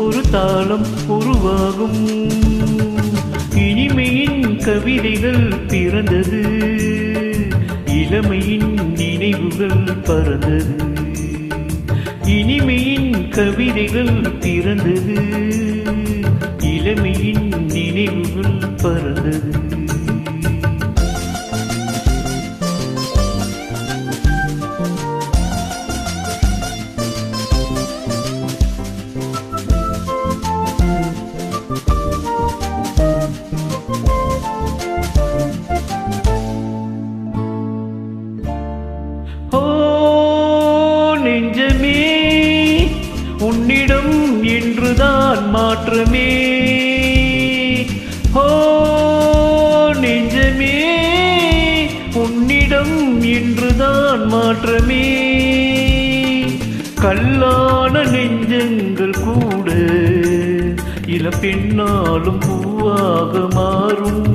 ஒரு தாளம் உருவாகும். இனிமையின் கவிதைகள் பிறந்தது. இளமையின் நினைவுகள் பறந்தது. இனிமையின் கவிதைகள் பிறந்தது. இளமையின் நினைவுகள் பறந்தது. என்றுதான் மாற்றமே. ஹோ நெஞ்சமே உன்னிடம் இன்றுதான் மாற்றமே. கல்லான நெஞ்சங்கள் கூட இளப்பெண்ணாலும் பூவாக மாறும்.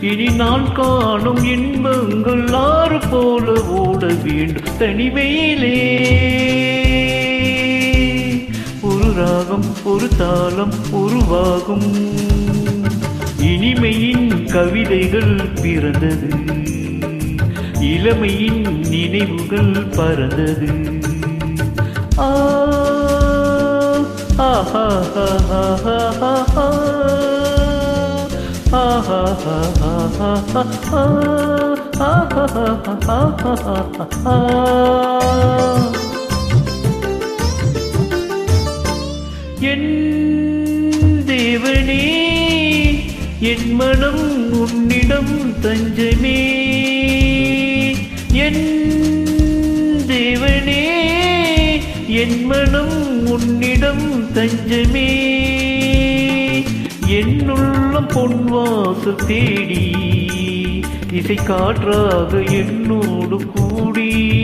இனி நான் காணும் இன்பங்கள் ஆறு போல ஓட வேண்டும் தனிமையிலே. ராகம் ஒரு தாளம் உருவாகும் இனிமையின் கவிதைகள் பிறந்தது இளமையின் நினைவுகள் பறந்தது ஆஹா ஆஹா ஆஹா ஆஹா ஆஹா என் தேவனே என் மனம் உன்னிடம் தஞ்சமே. என் தேவனே என் மனம் உன்னிடம் தஞ்சமே. என்னுள்ளம் பொன்வாசு தேடி இசை காற்றாக என்னோடு கூடி.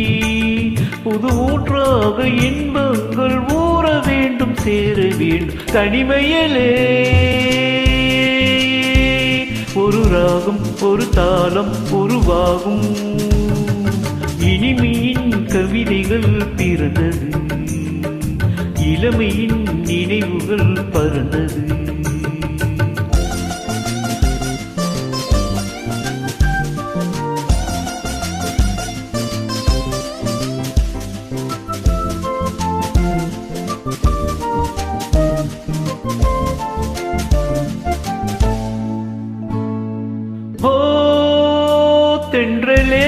புது ஊற்றாக இன்பங்கள் ஊற வேண்டும் சேர வேண்டும் தனிமையிலே ஒரு ராகம் ஒரு தாளம் உருவாகும் இனிமையின் கவிதைகள் பிறந்தது. இளமையின் நினைவுகள் பறந்தது. தென்றலே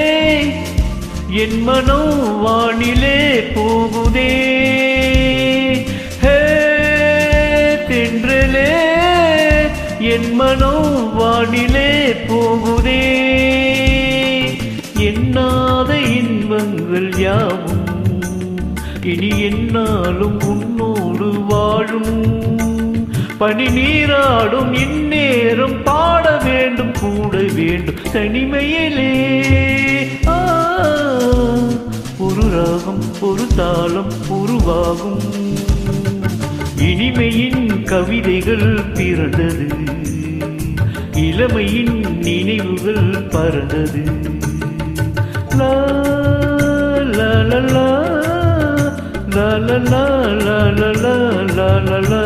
என் மனம் வானிலே போகுதே தென்றலே என் மனம் வானிலே போகுதே. எண்ணாத இன்பங்கள் யாவும் இனி என்னாலும் உன்னோடு வாழும். பனி நீராடும் இந்நேரம் பாட வேண்டும் கூட வேண்டும் தனிமையிலே ஆ, ஒரு ராகம் ஒரு தாளம் உருவாகும் இனிமையின் கவிதைகள் பிறந்தது இளமையின் நினைவுகள் பறந்தது லா லா லா லா லா லா லா லா லா லா லா லா